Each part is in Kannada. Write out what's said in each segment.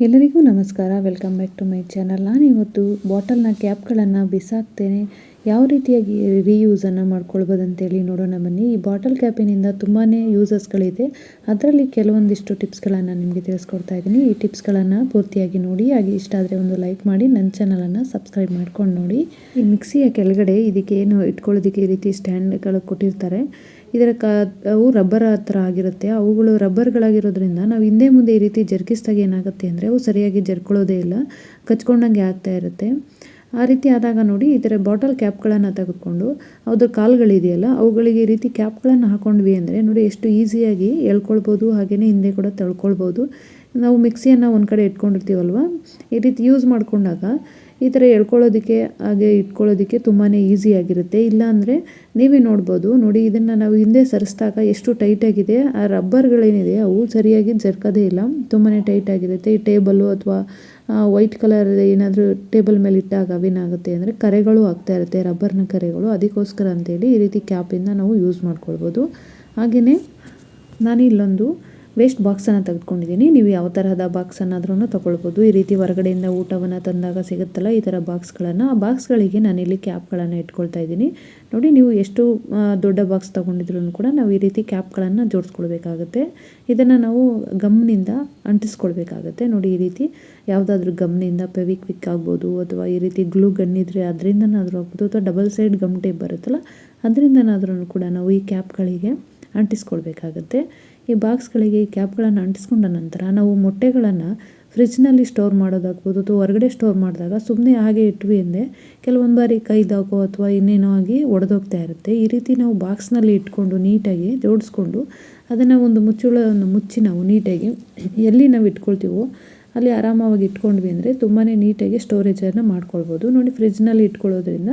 ಎಲ್ಲರಿಗೂ ನಮಸ್ಕಾರ. Welcome back to my channel. ನಾನು ಇವತ್ತು ಬಾಟಲ್ನ ಕ್ಯಾಪ್ಗಳನ್ನು ಬಿಸಾಕ್ತೇನೆ. ಯಾವ ರೀತಿಯಾಗಿ ರೀಯೂಸನ್ನು ಮಾಡ್ಕೊಳ್ಬೋದು ಅಂತೇಳಿ ನೋಡೋಣ ಬನ್ನಿ. ಈ ಬಾಟಲ್ ಕ್ಯಾಪಿನಿಂದ ತುಂಬಾ ಯೂಸಸ್ಗಳಿದೆ ಅದರಲ್ಲಿ ಕೆಲವೊಂದಿಷ್ಟು ಟಿಪ್ಸ್ಗಳನ್ನು ನಿಮಗೆ ತಿಳಿಸ್ಕೊಡ್ತಾ ಇದ್ದೀನಿ. ಈ ಟಿಪ್ಸ್ಗಳನ್ನು ಪೂರ್ತಿಯಾಗಿ ನೋಡಿ, ಹಾಗೆ ಇಷ್ಟ ಆದರೆ ಒಂದು ಲೈಕ್ ಮಾಡಿ ನನ್ನ ಚಾನಲನ್ನು ಸಬ್ಸ್ಕ್ರೈಬ್ ಮಾಡ್ಕೊಂಡು ನೋಡಿ. ಈ ಮಿಕ್ಸಿಯ ಕೆಳಗಡೆ ಇದಕ್ಕೆ ಏನು ಇಟ್ಕೊಳ್ಳೋದಕ್ಕೆ ಈ ರೀತಿ ಸ್ಟ್ಯಾಂಡ್ಗಳು ಕೊಟ್ಟಿರ್ತಾರೆ. ಇದರ ಕ, ಅವು ರಬ್ಬರ್ ಹತ್ರ ಆಗಿರುತ್ತೆ. ಅವುಗಳು ರಬ್ಬರ್ಗಳಾಗಿರೋದ್ರಿಂದ ನಾವು ಹಿಂದೆ ಮುಂದೆ ಈ ರೀತಿ ಜರ್ಕಿಸ್ದಾಗ ಏನಾಗುತ್ತೆ ಅಂದರೆ ಅವು ಸರಿಯಾಗಿ ಜರ್ಕೊಳ್ಳೋದೇ ಇಲ್ಲ. ಕಚ್ಕೊಂಡಂಗೆ ಆಗ್ತಾ ಇರುತ್ತೆ. ಆ ರೀತಿ ಆದಾಗ ನೋಡಿ ಈ ಥರ ಬಾಟಲ್ ಕ್ಯಾಪ್ಗಳನ್ನು ತೆಗೆದುಕೊಂಡು ಅದ್ರ ಕಾಲುಗಳಿದೆಯಲ್ಲ, ಅವುಗಳಿಗೆ ಈ ರೀತಿ ಕ್ಯಾಪ್ಗಳನ್ನು ಹಾಕೊಂಡ್ವಿ ಅಂದರೆ ನೋಡಿ ಎಷ್ಟು ಈಸಿಯಾಗಿ ಎಳ್ಕೊಳ್ಬೋದು ಹಾಗೆಯೇ ಹಿಂದೆ ಕೂಡ ತಳ್ಕೊಳ್ಬೋದು. ನಾವು ಮಿಕ್ಸಿಯನ್ನು ಒಂದು ಕಡೆ ಇಟ್ಕೊಂಡಿರ್ತೀವಲ್ವ? ಈ ರೀತಿ ಯೂಸ್ ಮಾಡಿಕೊಂಡಾಗ ಈ ಥರ ಎಳ್ಕೊಳ್ಳೋದಕ್ಕೆ ಹಾಗೆ ಇಟ್ಕೊಳ್ಳೋದಕ್ಕೆ ತುಂಬಾ ಈಸಿಯಾಗಿರುತ್ತೆ ಇಲ್ಲಾಂದರೆ ನೀವೇ ನೋಡ್ಬೋದು. ನೋಡಿ, ಇದನ್ನು ನಾವು ಹಿಂದೆ ಸರಿಸಿದಾಗ ಎಷ್ಟು ಟೈಟಾಗಿದೆ. ಆ ರಬ್ಬರ್ಗಳೇನಿದೆ, ಅವು ಸರಿಯಾಗಿ ಜರ್ಕೋದೇ ಇಲ್ಲ. ತುಂಬಾ ಟೈಟಾಗಿರುತ್ತೆ. ಈ ಟೇಬಲ್ಲು ಅಥವಾ ವೈಟ್ ಕಲರ್ ಏನಾದರೂ ಟೇಬಲ್ ಮೇಲೆ ಇಟ್ಟಾಗ ಅವೇನಾಗುತ್ತೆ ಅಂದರೆ ಕರೆಗಳು ಆಗ್ತಾ ಇರುತ್ತೆ. ರಬ್ಬರ್ನ ಕರೆಗಳು. ಅದಕ್ಕೋಸ್ಕರ ಅಂತೇಳಿ ಈ ರೀತಿ ಕ್ಯಾಪಿಂದ ನಾವು ಯೂಸ್ ಮಾಡ್ಕೊಳ್ಬೋದು. ಹಾಗೆಯೇ ನಾನು ಇಲ್ಲೊಂದು ವೇಸ್ಟ್ ಬಾಕ್ಸನ್ನು ತೆಗೆದುಕೊಂಡಿದ್ದೀನಿ ನೀವು ಯಾವ ತರಹದ ಬಾಕ್ಸನ್ನಾದ್ರೂ ತೊಗೊಳ್ಬೋದು. ಈ ರೀತಿ ಹೊರಗಡೆಯಿಂದ ಊಟವನ್ನು ತಂದಾಗ ಸಿಗುತ್ತಲ್ಲ, ಈ ಥರ ಬಾಕ್ಸ್ಗಳನ್ನು ಆ ಬಾಕ್ಸ್ಗಳಿಗೆ ನಾನಿಲ್ಲಿ ಕ್ಯಾಪ್ಗಳನ್ನು ಇಟ್ಕೊಳ್ತಾ ಇದ್ದೀನಿ. ನೋಡಿ, ನೀವು ಎಷ್ಟು ದೊಡ್ಡ ಬಾಕ್ಸ್ ತೊಗೊಂಡಿದ್ರು ಕೂಡ ನಾವು ಈ ರೀತಿ ಕ್ಯಾಪ್ಗಳನ್ನು ಜೋಡಿಸ್ಕೊಳ್ಬೇಕಾಗುತ್ತೆ. ಇದನ್ನು ನಾವು ಗಮ್ನಿಂದ ಅಂಟಿಸ್ಕೊಳ್ಬೇಕಾಗತ್ತೆ. ನೋಡಿ, ಈ ರೀತಿ ಯಾವುದಾದ್ರೂ ಗಮ್ನಿಂದ ಪೆವಿಕ್ ವಿಕ್ ಆಗ್ಬೋದು, ಅಥವಾ ಈ ರೀತಿ ಗ್ಲೂ ಗನ್ನಿದ್ರೆ ಅದರಿಂದನಾದರೂ ಆಗ್ಬೋದು, ಅಥವಾ ಡಬಲ್ ಸೈಡ್ ಗಮ್ ಟೇಪ್ ಬರುತ್ತಲ್ಲ ಅದರಿಂದನಾದ್ರೂ ಕೂಡ ನಾವು ಈ ಕ್ಯಾಪ್ಗಳಿಗೆ ಅಂಟಿಸ್ಕೊಳ್ಬೇಕಾಗತ್ತೆ. ಈ ಬಾಕ್ಸ್ಗಳಿಗೆ ಈ ಕ್ಯಾಪ್ಗಳನ್ನು ಅಂಟಿಸ್ಕೊಂಡ ನಂತರ ನಾವು ಮೊಟ್ಟೆಗಳನ್ನು ಫ್ರಿಜ್ನಲ್ಲಿ ಸ್ಟೋರ್ ಮಾಡೋದಾಗ್ಬೋದು ಅಥವಾ ಹೊರಗಡೆ ಸ್ಟೋರ್ ಮಾಡಿದಾಗ ಸುಮ್ಮನೆ ಹಾಗೆ ಇಟ್ವಿ ಅಂದರೆ ಕೆಲವೊಂದು ಬಾರಿ ಕೈದಾಗೋ ಅಥವಾ ಇನ್ನೇನೋ ಆಗಿ ಒಡೆದೋಗ್ತಾ ಇರುತ್ತೆ. ಈ ರೀತಿ ನಾವು ಬಾಕ್ಸ್ನಲ್ಲಿ ಇಟ್ಕೊಂಡು ನೀಟಾಗಿ ಜೋಡಿಸ್ಕೊಂಡು ಅದನ್ನು ಒಂದು ಮುಚ್ಚುಳವನ್ನು ಮುಚ್ಚಿ ನಾವು ನೀಟಾಗಿ ಎಲ್ಲಿ ನಾವು ಇಟ್ಕೊಳ್ತೀವೋ ಅಲ್ಲಿ ಆರಾಮವಾಗಿ ಇಟ್ಕೊಂಡ್ವಿ ಅಂದರೆ ತುಂಬಾ ನೀಟಾಗಿ ಸ್ಟೋರೇಜನ್ನು ಮಾಡ್ಕೊಳ್ಬೋದು. ನೋಡಿ ಫ್ರಿಜ್ನಲ್ಲಿ ಇಟ್ಕೊಳ್ಳೋದ್ರಿಂದ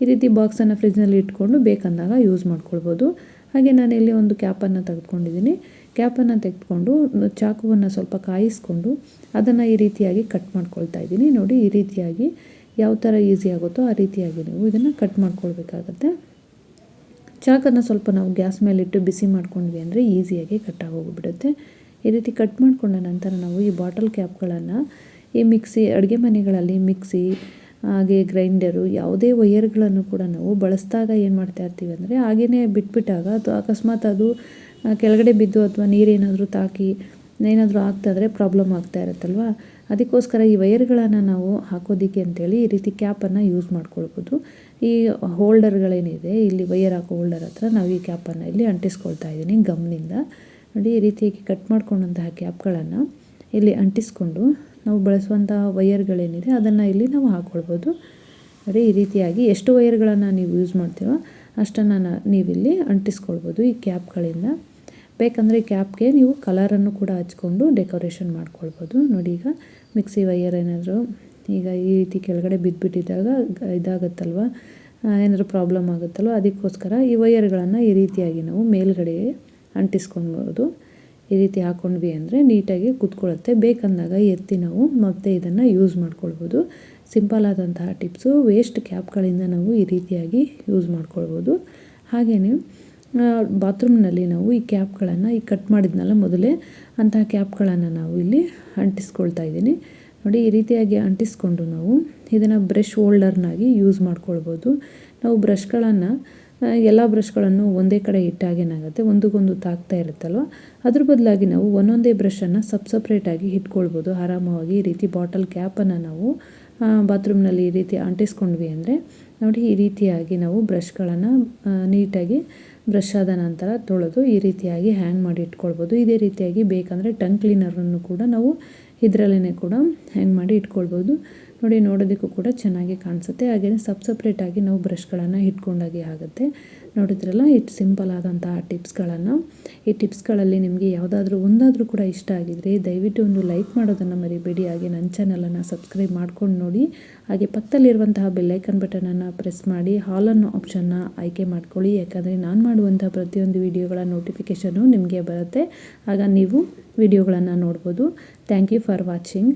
ಈ ರೀತಿ ಬಾಕ್ಸನ್ನು ಫ್ರಿಜ್ನಲ್ಲಿ ಇಟ್ಕೊಂಡು ಬೇಕಂದಾಗ ಯೂಸ್ ಮಾಡ್ಕೊಳ್ಬೋದು. ಹಾಗೆ ನಾನು ಇಲ್ಲಿ ಒಂದು ಕ್ಯಾಪನ್ನು ತೆಗೆದುಕೊಂಡಿದ್ದೀನಿ. ಕ್ಯಾಪನ್ನು ತೆಗೆದುಕೊಂಡು ಚಾಕುವನ್ನು ಸ್ವಲ್ಪ ಕಾಯಿಸ್ಕೊಂಡು ಅದನ್ನು ಈ ರೀತಿಯಾಗಿ ಕಟ್ ಮಾಡ್ಕೊಳ್ತಾ ಇದ್ದೀನಿ. ನೋಡಿ, ಈ ರೀತಿಯಾಗಿ ಯಾವ ಥರ ಈಸಿ ಆಗುತ್ತೋ ಆ ರೀತಿಯಾಗಿ ನೀವು ಇದನ್ನು ಕಟ್ ಮಾಡ್ಕೊಳ್ಬೇಕಾಗತ್ತೆ. ಚಾಕನ್ನು ಸ್ವಲ್ಪ ನಾವು ಗ್ಯಾಸ್ ಮೇಲಿಟ್ಟು ಬಿಸಿ ಮಾಡ್ಕೊಂಡ್ವಿ ಅಂದರೆ ಈಸಿಯಾಗಿ ಕಟ್ಟಾಗಿ ಹೋಗಿಬಿಡುತ್ತೆ ಈ ರೀತಿ ಕಟ್ ಮಾಡಿಕೊಂಡ ನಂತರ ನಾವು ಈ ಬಾಟಲ್ ಕ್ಯಾಪ್ಗಳನ್ನು ಈ ಮಿಕ್ಸಿ, ಅಡುಗೆ ಮನೆಗಳಲ್ಲಿ ಮಿಕ್ಸಿ ಹಾಗೆ ಗ್ರೈಂಡರು ಯಾವುದೇ ವಯರ್ಗಳನ್ನು ಕೂಡ ನಾವು ಬಳಸಿದಾಗ ಏನು ಮಾಡ್ತಾ ಇರ್ತೀವಿ ಅಂದರೆ ಹಾಗೆಯೇ ಬಿಟ್ಬಿಟ್ಟಾಗ ಅಥವಾ ಅಕಸ್ಮಾತ್ ಅದು ಕೆಳಗಡೆ ಬಿದ್ದು ಅಥವಾ ನೀರೇನಾದರೂ ತಾಕಿ ಏನಾದರೂ ಆಗ್ತಾಯಿದ್ರೆ ಪ್ರಾಬ್ಲಮ್ ಆಗ್ತಾ ಇರುತ್ತಲ್ವ? ಅದಕ್ಕೋಸ್ಕರ ಈ ವೈರ್ಗಳನ್ನು ನಾವು ಹಾಕೋದಕ್ಕೆ ಅಂತೇಳಿ ಈ ರೀತಿ ಕ್ಯಾಪನ್ನು ಯೂಸ್ ಮಾಡ್ಕೊಳ್ಬೋದು. ಈ ಹೋಲ್ಡರ್ಗಳೇನಿದೆ, ಇಲ್ಲಿ ವೈಯರ್ ಹಾಕೋ ಹೋಲ್ಡರ್ ಹತ್ರ ನಾವು ಈ ಕ್ಯಾಪನ್ನು ಇಲ್ಲಿ ಅಂಟಿಸ್ಕೊಳ್ತಾ ಇದ್ದೀನಿ ಗಮ್ನಿಂದ. ನೋಡಿ ಈ ರೀತಿಯಾಗಿ ಕಟ್ ಮಾಡ್ಕೊಂಡಂತಹ ಕ್ಯಾಪ್ಗಳನ್ನು ಇಲ್ಲಿ ಅಂಟಿಸ್ಕೊಂಡು ನಾವು ಬಳಸುವಂತಹ ವೈಯರ್ಗಳೇನಿದೆ ಅದನ್ನು ಇಲ್ಲಿ ನಾವು ಹಾಕ್ಕೊಳ್ಬೋದು ಅದೇ ಈ ರೀತಿಯಾಗಿ ಎಷ್ಟು ವೈಯರ್ಗಳನ್ನು ನೀವು ಯೂಸ್ ಮಾಡ್ತೀರೋ ಅಷ್ಟನ್ನು ನೀವಿಲ್ಲಿ ಅಂಟಿಸ್ಕೊಳ್ಬೋದು ಈ ಕ್ಯಾಪ್ಗಳಿಂದ. ಬೇಕಂದರೆ ಕ್ಯಾಪ್ಗೆ ನೀವು ಕಲರನ್ನು ಕೂಡ ಹಚ್ಕೊಂಡು ಡೆಕೋರೇಷನ್ ಮಾಡ್ಕೊಳ್ಬೋದು. ನೋಡಿ ಈಗ ಮಿಕ್ಸಿ ವೈಯರ್ ಏನಾದರೂ ಈಗ ಈ ರೀತಿ ಕೆಳಗಡೆ ಬಿದ್ದುಬಿಟ್ಟಿದ್ದಾಗ ಇದಾಗತ್ತಲ್ವ? ಏನಾದರೂ ಪ್ರಾಬ್ಲಮ್ ಆಗುತ್ತಲ್ವ? ಅದಕ್ಕೋಸ್ಕರ ಈ ವೈಯರ್ಗಳನ್ನು ಈ ರೀತಿಯಾಗಿ ನಾವು ಮೇಲ್ಗಡೆ ಅಂಟಿಸ್ಕೊಳ್ಬೋದು. ಈ ರೀತಿ ಹಾಕ್ಕೊಂಡ್ವಿ ಅಂದರೆ ನೀಟಾಗಿ ಕುತ್ಕೊಳ್ಳುತ್ತೆ. ಬೇಕಂದಾಗ ಎತ್ತಿ ನಾವು ಮತ್ತೆ ಇದನ್ನು ಯೂಸ್ ಮಾಡ್ಕೊಳ್ಬೋದು. ಸಿಂಪಲ್ ಆದಂತಹ ಟಿಪ್ಸು ವೇಸ್ಟ್ ಕ್ಯಾಪ್ಗಳಿಂದ ನಾವು ಈ ರೀತಿಯಾಗಿ ಯೂಸ್ ಮಾಡ್ಕೊಳ್ಬೋದು. ಹಾಗೆಯೇ ಬಾತ್ರೂಮ್ನಲ್ಲಿ ನಾವು ಈ ಕ್ಯಾಪ್ಗಳನ್ನು ಈ ಕಟ್ ಮಾಡಿದ್ನಲ್ಲ ಮೊದಲೇ, ಅಂತಹ ಕ್ಯಾಪ್ಗಳನ್ನು ನಾವು ಇಲ್ಲಿ ಅಂಟಿಸ್ಕೊಳ್ತಾ ಇದ್ದೀನಿ. ನೋಡಿ, ಈ ರೀತಿಯಾಗಿ ಅಂಟಿಸ್ಕೊಂಡು ನಾವು ಇದನ್ನು ಬ್ರಷ್ ಹೋಲ್ಡರ್ನಾಗಿ ಯೂಸ್ ಮಾಡ್ಕೊಳ್ಬೋದು. ನಾವು ಬ್ರಷ್ಗಳನ್ನು ಎಲ್ಲ ಬ್ರಷ್ಗಳನ್ನು ಒಂದೇ ಕಡೆ ಇಟ್ಟಾಗೇನಾಗುತ್ತೆ ಒಂದಕ್ಕೊಂದು ತಾಗ್ತಾ ಇರುತ್ತಲ್ವ? ಅದ್ರ ಬದಲಾಗಿ ನಾವು ಒಂದೊಂದೇ ಬ್ರಷನ್ನು ಸಬ್ ಸಪ್ರೇಟಾಗಿ ಇಟ್ಕೊಳ್ಬೋದು. ಆರಾಮವಾಗಿ ಈ ರೀತಿ ಬಾಟಲ್ ಕ್ಯಾಪನ್ನು ನಾವು ಬಾತ್ರೂಮ್ನಲ್ಲಿ ಈ ರೀತಿ ಅಂಟಿಸ್ಕೊಂಡ್ವಿ ಅಂದರೆ ನೋಡಿ ಈ ರೀತಿಯಾಗಿ ನಾವು ಬ್ರಷ್ಗಳನ್ನು ನೀಟಾಗಿ ಬ್ರಷ್ ಆದ ನಂತರ ತೊಳೆದು ಈ ರೀತಿಯಾಗಿ ಹ್ಯಾಂಗ್ ಮಾಡಿ ಇಟ್ಕೊಳ್ಬೋದು. ಇದೇ ರೀತಿಯಾಗಿ ಬೇಕಂದರೆ ಟಂಗ್ ಕ್ಲೀನರನ್ನು ಕೂಡ ನಾವು ಇದರಲ್ಲೇ ಕೂಡ ಹ್ಯಾಂಗ್ ಮಾಡಿ ಇಟ್ಕೊಳ್ಬೋದು. ನೋಡಿ ನೋಡೋದಕ್ಕೂ ಕೂಡ ಚೆನ್ನಾಗಿ ಕಾಣಿಸುತ್ತೆ. ಹಾಗೆಯೇ ಸಪ್ ಸಪ್ರೇಟಾಗಿ ನಾವು ಬ್ರಷ್ಗಳನ್ನು ಇಟ್ಕೊಂಡಾಗೆ ಆಗುತ್ತೆ. ನೋಡಿದ್ರಲ್ಲ ಇಟ್ಟು ಸಿಂಪಲ್ ಆದಂತಹ ಟಿಪ್ಸ್ಗಳನ್ನು ಈ ಟಿಪ್ಸ್ಗಳಲ್ಲಿ ನಿಮಗೆ ಯಾವುದಾದ್ರೂ ಒಂದಾದರೂ ಕೂಡ ಇಷ್ಟ ಆಗಿದರೆ ದಯವಿಟ್ಟು ಒಂದು ಲೈಕ್ ಮಾಡೋದನ್ನು ಮರಿಬೇಡಿ. ಹಾಗೆ ನನ್ನ ಚಾನಲನ್ನು ಸಬ್ಸ್ಕ್ರೈಬ್ ಮಾಡ್ಕೊಂಡು ನೋಡಿ. ಹಾಗೆ ಪಕ್ಕದಲ್ಲಿರುವಂತಹ ಬೆಲ್ಲೈಕನ್ ಬಟನನ್ನು ಪ್ರೆಸ್ ಮಾಡಿ ಹಾಲನ್ನು ಆಪ್ಷನ್ನ ಆಯ್ಕೆ ಮಾಡ್ಕೊಳ್ಳಿ. ಯಾಕಂದರೆ ನಾನು ಮಾಡುವಂಥ ಪ್ರತಿಯೊಂದು ವಿಡಿಯೋಗಳ ನೋಟಿಫಿಕೇಷನು ನಿಮಗೆ ಬರುತ್ತೆ. ಆಗ ನೀವು ವಿಡಿಯೋಗಳನ್ನು ನೋಡ್ಬೋದು. Thank you for watching